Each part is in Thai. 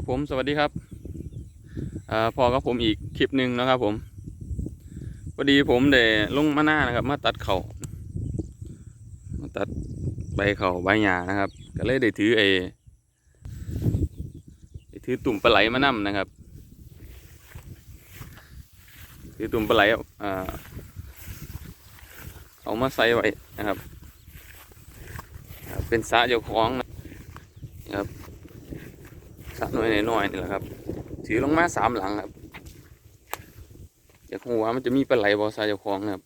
ครับผมสวัสดีครับอพอกับผมอีกคลิปหนึ่งนะครับผมพอดีผมได้ลงมาหน้านะครับ มาตัดเขามาตัดใบเขาใบหญ้านะครับ ก็เลยได้ถือไอ้ได้ถือตุ่มปลาไหลมานํนะครับ ถือตุ่มปลาไหลเอามาใส่ไว้นะครับ เป็นสะเจ้าของนะ น้อยน้อยๆนี่แหละครับ ถือลงมาสามหลังครับอยากหัวามันจะมีปลาไหลบอสาจ้าของนะครับ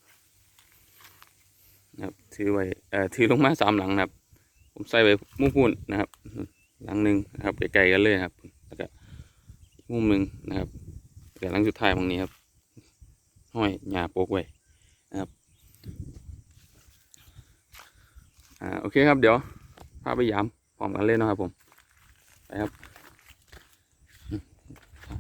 นะครับ ถือไว้เอ่อถือลงมาสามหลังนะครับ ผมใส่ไว้มุมพุ่นนะครับ หลังหนึ่งนะครับไกลๆกันเลยครับแล้วก็มุมหนึ่งนะครับแล้วหลังสุดท้ายตรงนี้ครับห้อยหญ้าโปกไว้นะครับอ่าโอเคครับเดี๋ยวพาไปยามพร้อมกันเลยนะครับผมไปครับ ฐานอืมเอา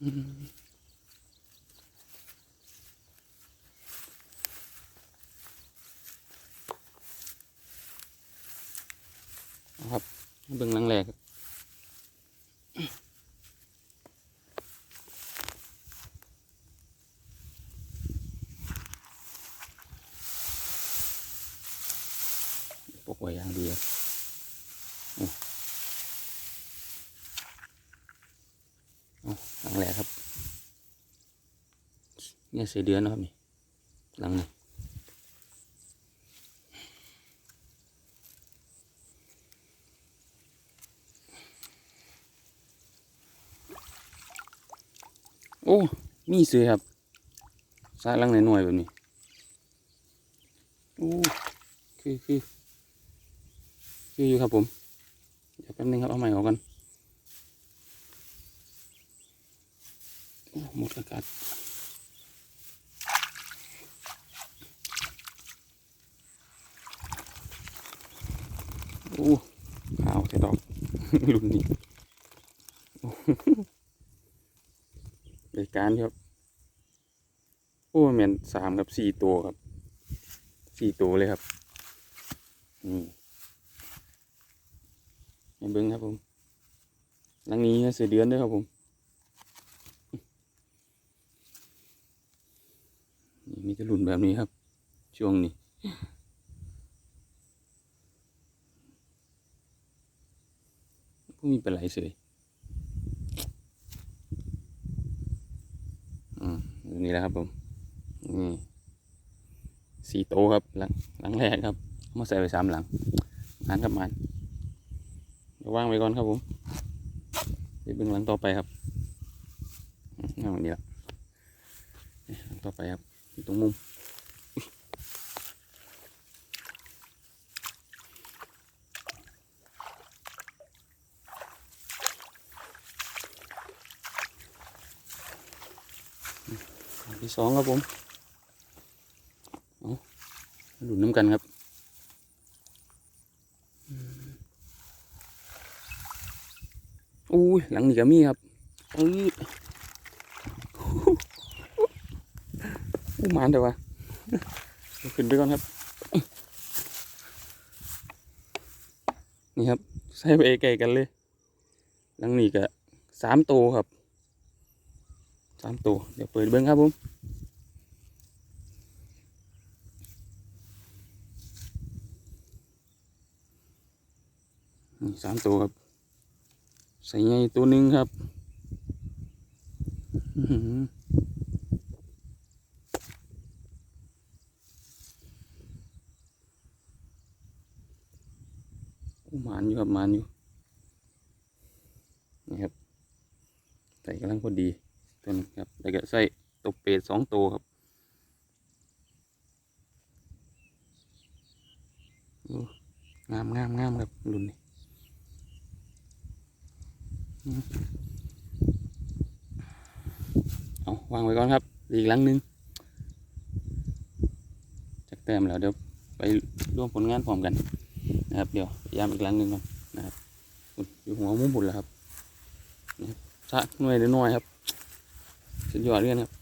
ครับเบิ่งลังแรกปกไว้อย่างดีครับโอ้เอาหลังแรกครับ เนี่ยเสียเดือนนะครับนี่หลังนี้โอ้ มีเสือครับสายหลังหน่อยแบบนี้โอ้คือคือคืออยู่ครับผม เดี๋ยวแป๊บนึงครับเอาใหม่ออกกันโอ้หมดอากาศ อู้ขาวแต่ดอกรุ่นนี้โอ้รายการครับ โอ้แมนสามกับสี่ตัวครับสี่ตัวเลยครับนี่ให้เบิ้งครับผมหลังนี้เสือเดือนด้วยครับผมนี่มีแตะลุนแบบนี้ครับ ช่วงนี้ ผู้มีปลาไหลเสยอืมนี่แหละครับผมนี่สี่โตครับหลังหลังแรกครับมาใส่ไปสามหลังมันครับมันเดี๋ยววางไว้ก่อนครับผมเดี๋ยวเบิ่งหลังต่อไปครับอืมเอาอันนี้ละหลังต่อไปครับอยู่ตรงมุมอุ๊ยหลัง ที่สองครับผมเอาหลุนน้ำกันครับอุ้ยหลังนี้ก็มีครับอืดอู้มานเดียววะเอาขึ้นไปก่อนครับ นี่ครับ ใส่ไปไกลกันเลย หลังนี้ก็สามตัวครับ สามตัวเดี๋ยวเปิดเบิ้งครับผมนี่สามตัวครับใส่ไงตัวหนึ่งครับอือหมานอยู่ครับหมานอยู่นี่ครับใส่กำลังพอดี ตัวนึงครับแล้วก็ใส่ตบเป็ดสองตัวครับงามงามงามครับรุ่นนี้เอาวางไว้ก่อนครับ อีกหลังนึงจักแต้มแล้วเดี๋ยวไปร่วมผลงานพร้อมกันนะครับ เดี๋ยวยามอีกหลังนึงก่อนนะครับอุ่นอยู่หัวมุมบุญแล้วครับนี่ครับสะหน่วยน้อยครับ สุดยอดเลยนะครับ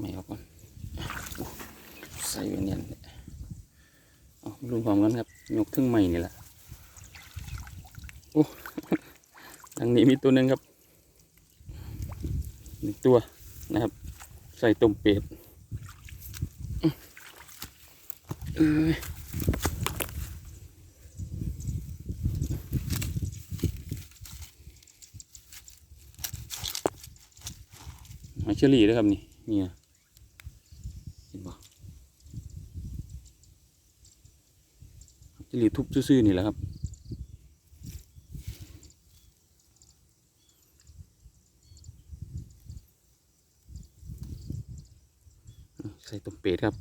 ไม่เอาก่อนใส่ไว้เนี่ยเอารวมพร้อมกันครับ ยกถึงใหม่นี่แหละโอ้ ทางนี้มีตัวหนึ่งครับหนึ่งตัวนะครับ ใส่ต้มเป็ดอื้อเอ้ยหอยเชอรี่ด้วยครับนี่เนี่ยเห็นปะเชอรี่ทุบซื่อๆนี่แหละครับ ใส่ต้มเป็ด ครับ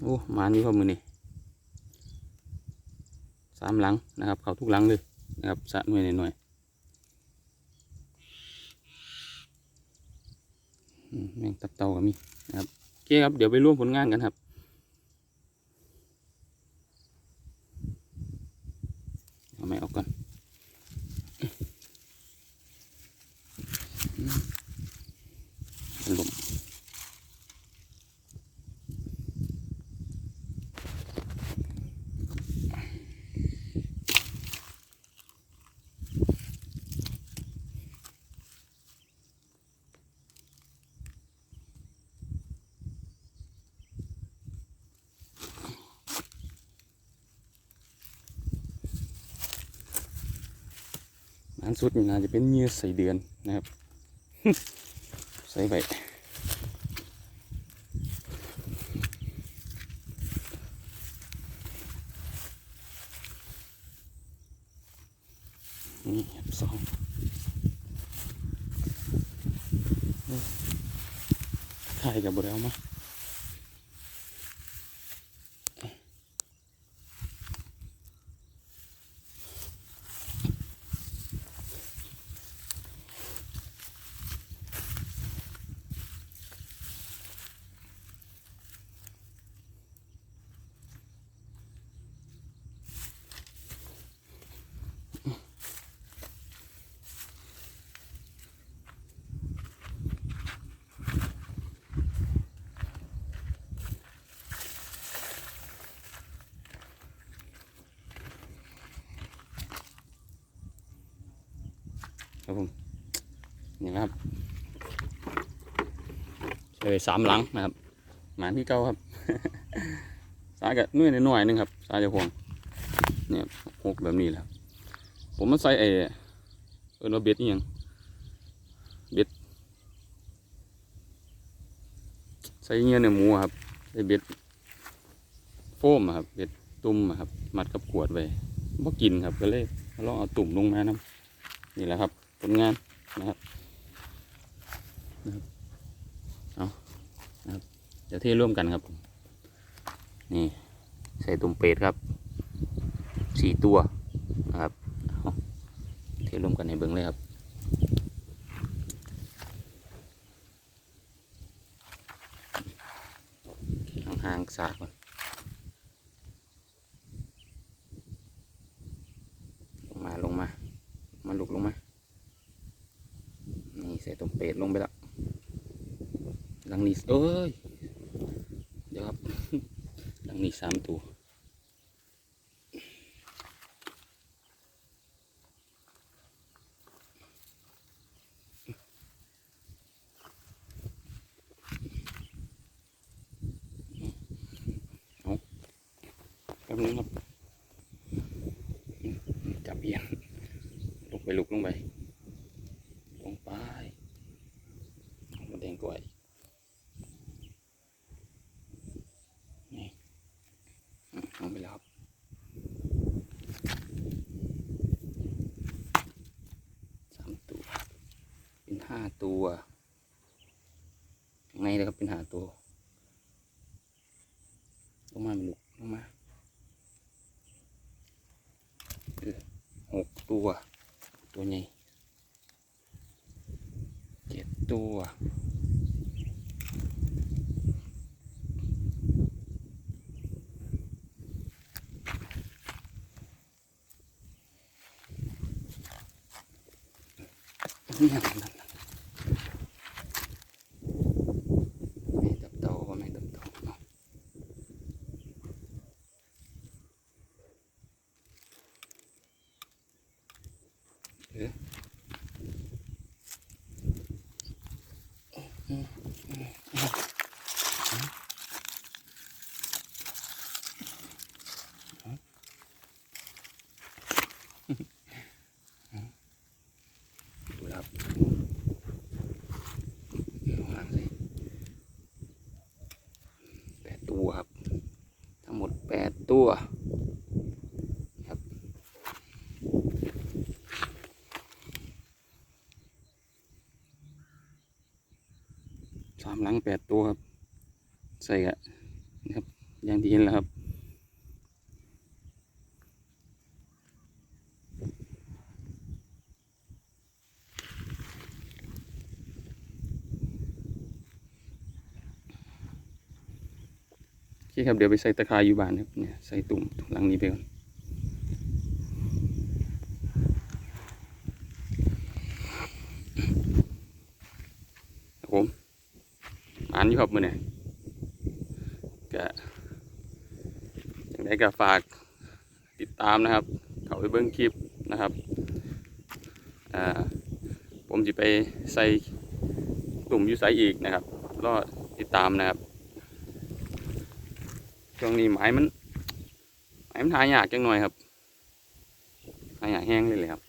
โอ้มานี่ครับมือนี่สามหลังนะครับ เขาทุกหลังเลยนะครับสะหน่วยหน่อยๆอืมแมงตับเต่าก็มีนะครับโอเคครับ เดี๋ยวไปร่วมผลงานกันครับเอาไม่ออกก่อนลม อันสุดนี่น่าจะเป็นเนื้อใส่เดือนนะครับ ใส่ไปนี่ครับสองถ่ายกับบริเอามา ใส่ไปสามหลังนะครับหมาที่เก้าครับ สายกับนุ่ยหน่อยนึงครับ สายจะห่วงเนี่ยหกแบบนี้แหละผมมาใส่ไอ้เออโนเบ็ดนี่ยังเบ็ดใส่เงี้ยเนื้อหมูครับใส่เบ็ดโฟมครับเบ็ดตุ่มครับ มัดกับขวดไว้บ่กินครับก็เลยลองเอาตุ่มลงมานํนี่แหละครับผลงานนะครับนะครับ เดี๋ยวเทร่วมกันครับ นี่ใส่ตุ่มเป็ดครับสี่ตัวนะครับเทร่วมกันในเบิ้งเลยครับห่างๆสากก่อนลงมาลงมามาลุกลงมา นี่ใส่ต้มเป็ดลงไปแล้วหลังนี้เอ้ย เดี๋ยวครับ หลังนี้ สามตัวเอาแป๊บนึงครับจับเอียงลงไปลุกลงไป ลงไปหมดแดงกล้วยนี่อะลง ไปแล้วครับสามตัว เป็นห้าตัวข้างนเลยครับเป็นห้าตัวลงมาไม่ลุกลงมาหกตัว ตัวใหญ่เจ็ดตัว นี่ครับนั่นน่ะไม่ตับโตก็ไม่ตับโตเนาะดูครับลองล้างสิแปดตัวครับ ทั้งหมดแปด ตัวครับสามหลังแปดตัวครับ ใส่กะนะครับอย่างที่เห็นแล้วครับ คครับเดี๋ยวไปใส่ตะไคร้อยู่บ้านครับเนี่ยใส่ตุ่มหลังนี้ไปก่อนครับผมอ่านอยู่ครับมือเนี่ยก็อย่างไรก็ฝากติดตามนะครับ เขาไปเบิ้งคลิปนะครับผมจะไปใส่ตุ่มอยู่ใส่อีกนะครับรอติดตามนะครับ ช่วงนี้ไม้มันไม้มันหายากจังหน่อยครับหายากแห้งเลยเลยครับ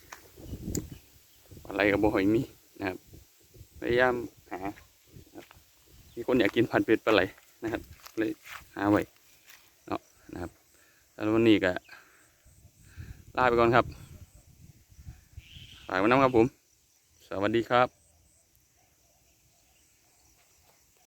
อะไรกับบ่อยมีนะครับพยายามหาครับมีคนอยากกินพันเป็ดปลาไหลนะครับ เลยหาไว้เนาะนะครับแล้ววันนี้ก็ลาไปก่อนครับฝากไว้น้ำครับผม สวัสดีครับ